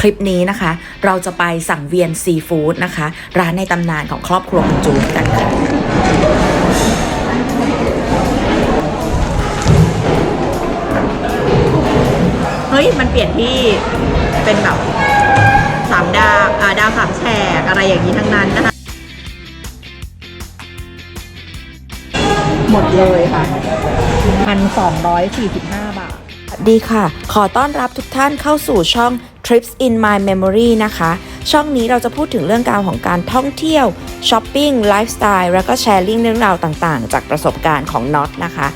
คลิปนี้นะคะ เราจะไปสั่งเวียนซีฟู้ดนะคะ ร้านในตำนานของครอบครัวคุณจูนกันค่ะเฮ้ย มันเปลี่ยนที่เป็นแบบสามดาวอ่าดาวสามแฉกอะไรอย่างนี้ทั้งนั้นนะคะ หมดเลยค่ะพันสองร้อยสี่สิบห้าบาทสวัสดีค่ะ ขอต้อนรับทุกท่านเข้าสู่ช่อง Trips in My Memory นะคะ ช่องนี้เราจะพูดถึงเรื่องราวของการท่องเที่ยวช้อปปิ้งไลฟ์สไตล์แล้วก็แชร์ลิงเรื่องราวต่างๆ จากประสบการณ์ของน็อตนะคะ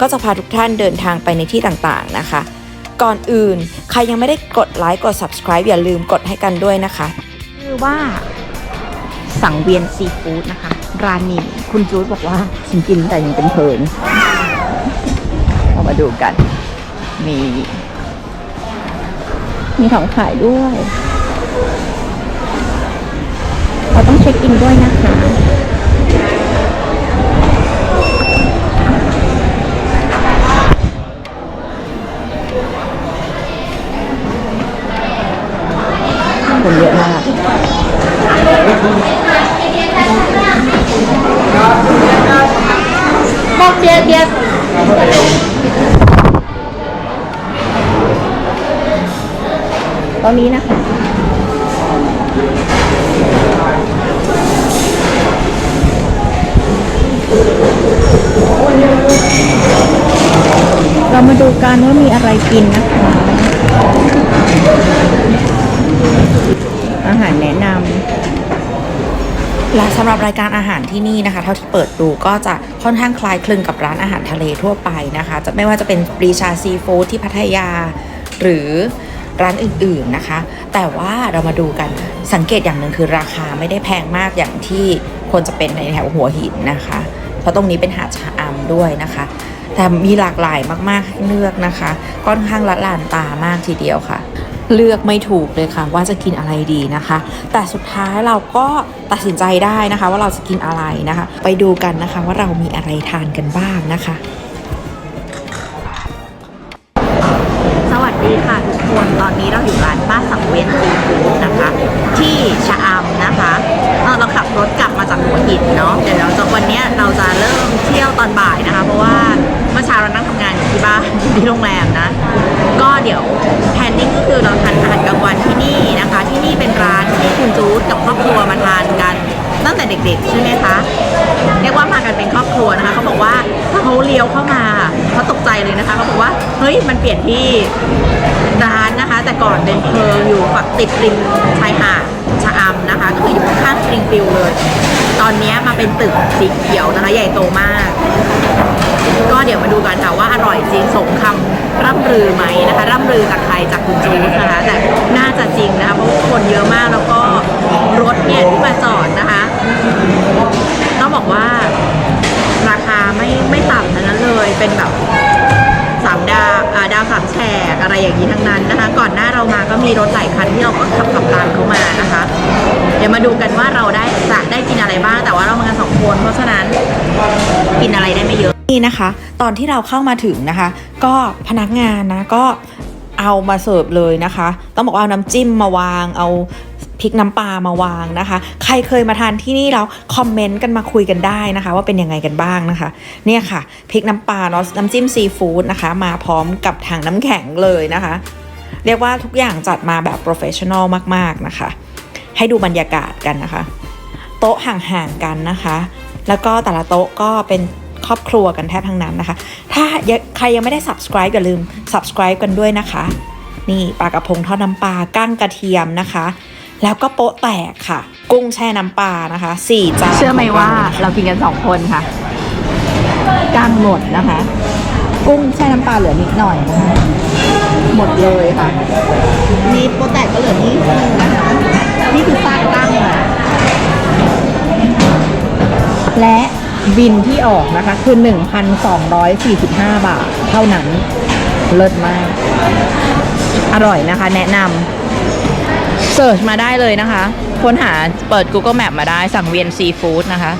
ก็จะพาทุกท่านเดินทางไปในที่ต่างๆนะคะ ก่อนอื่น ใครยังไม่ได้กดไลค์กด subscribe อย่าลืมกดให้กันด้วยนะคะคือว่าสังเวียนซีฟู้ดนะคะ ร้านนี้คุณจูดบอกว่าฉันกินแต่ยังเป็นเพลิน เรามาดูกัน มี มีของขายด้วย เราต้องเช็คอินด้วยนะคะคนเยอะมากบอกเจียเจีย ตอนนี้นะคะเรามาดูกันว่ามีอะไรกินนะคะ อาหารแนะนำและสำหรับรายการอาหารที่นี่นะคะ เท่าที่เปิดดูก็จะค่อนข้างคล้ายคลึงกับร้านอาหารทะเลทั่วไปนะคะ จะไม่ว่าจะเป็นปรีชาซีฟู้ดที่พัทยา หรือ ร้านอื่นๆนะคะ แต่ว่าเรามาดูกันสังเกตอย่างหนึ่งคือราคาไม่ได้แพงมากอย่างที่ควรจะเป็นในแถวหัวหินนะคะ เพราะตรงนี้เป็นหาดชะอำด้วยนะคะ แต่มีหลากหลายมากๆให้เลือกนะคะค่อนข้างละลานตามากทีเดียวค่ะ เลือกไม่ถูกเลยค่ะ ว่าจะกินอะไรดีนะคะ แต่สุดท้ายเราก็ตัดสินใจได้นะคะ ว่าเราจะกินอะไรนะคะ ไปดูกันนะคะว่าเรามีอะไรทานกันบ้างนะคะ ดีค่ะทุกคนตอนนี้เราอยู่ร้านป้าสังเวียนซีฟู้ดนะคะ ที่ชะอำนะคะเเราขับรถกลับมาจากหัวหินเนาะเดี๋ยวเราจะวันนี้เราจะเริ่มเที่ยวตอนบ่ายนะคะ เพราะว่าเมื่อเช้าเรานั่งทำงานอยู่ที่บ้านที่โรงแรมนะ ก็เดี๋ยวแพนนิ่งก็คือเราทานอาหารกลางวันที่นี่นะคะ ที่นี่เป็นร้านที่คุณจูดกับครอบครัวมาทานกันตั้งแต่เด็กๆ ใช่ไหมคะเรียกว่ามากันเป็นครอบครัวนะคะเขาบอกว่าเขาเลี้ยวเข้ามา เลยนะคะเขาบอกว่าเฮ้ยมันเปลี่ยนที่ร้านนะคะ แต่ก่อนเป็นเพลิงอยู่ฝั่งติดริมชายหาดชะอำนะคะ ก็คืออยู่ข้างสปริงฟิลเลย ตอนนี้มาเป็นตึกสีเขียวนะคะใหญ่โตมาก ก็เดี๋ยวมาดูกันค่ะว่าอร่อยจริงสมคำร่ำลือไหมนะคะร่ำลือจากใครจากคุณจูนนะคะแต่น่าจะจริงนะคะเพราะคนเยอะมากแล้วก็รถเนี่ยที่มาจอดนะคะต้องบอกว่าราคาไม่ไม่ต่ำทั้งนั้นเลยเป็นแบบ อะไรอย่างนี้ทั้งนั้นนะคะ ก่อนหน้าเรามาก็มีรถหลายคันที่เราก็ขับขับตามเขามานะคะ เดี๋ยวมาดูกันว่าเราได้จะได้กินอะไรบ้าง แต่ว่าเรามากันสองคนเพราะฉะนั้นกินอะไรได้ไม่เยอะนี่นะคะ ตอนที่เราเข้ามาถึงนะคะ ก็พนักงานนะก็เอามาเสิร์ฟเลยนะคะ ต้องบอกว่าเอาน้ำจิ้มมาวาง เอา พริกน้ำปลามาวางนะคะ ใครเคยมาทานที่นี่แล้วคอมเมนต์กันมาคุยกันได้นะคะ ว่าเป็นยังไงกันบ้างนะคะ เนี่ยค่ะพริกน้ำปลาเนาะน้ำจิ้มซีฟู้ดนะคะ มาพร้อมกับถังน้ำแข็งเลยนะคะ เรียกว่าทุกอย่างจัดมาแบบโปรเฟชชั่นอลมากๆนะคะ ให้ดูบรรยากาศกันนะคะ โต๊ะห่างๆกันนะคะ แล้วก็แต่ละโต๊ะก็เป็นครอบครัวกันแทบทั้งนั้นนะคะ ถ้าใครยังไม่ได้ subscribe อย่าลืม subscribe กันด้วยนะคะ นี่ปลากระพงทอดน้ำปลา กั้งกระเทียมนะคะ แล้วก็โป๊ะแตกค่ะ กุ้งแช่น้ำปลานะคะสี่จานเชื่อไหมว่าขงเรเรากินกันสองคนค่ะก้างหมดนะคะ กุ้งแช่น้ำปลาเหลือนิดหน่อยนะคะหมดเลยค่ะนี่โปรแตกก็เหลือนิดนึงนะคะนี่คือซากกั้งค่ะและบินที่ออกนะคะคือ 1,245 บาท เท่านั้น เลิศมาก อร่อยนะคะ แนะนำ เสิร์ชมาได้เลยนะคะ ค้นหาเปิด Google Map มาได้สั่งเวียนซีฟู้ดนะคะ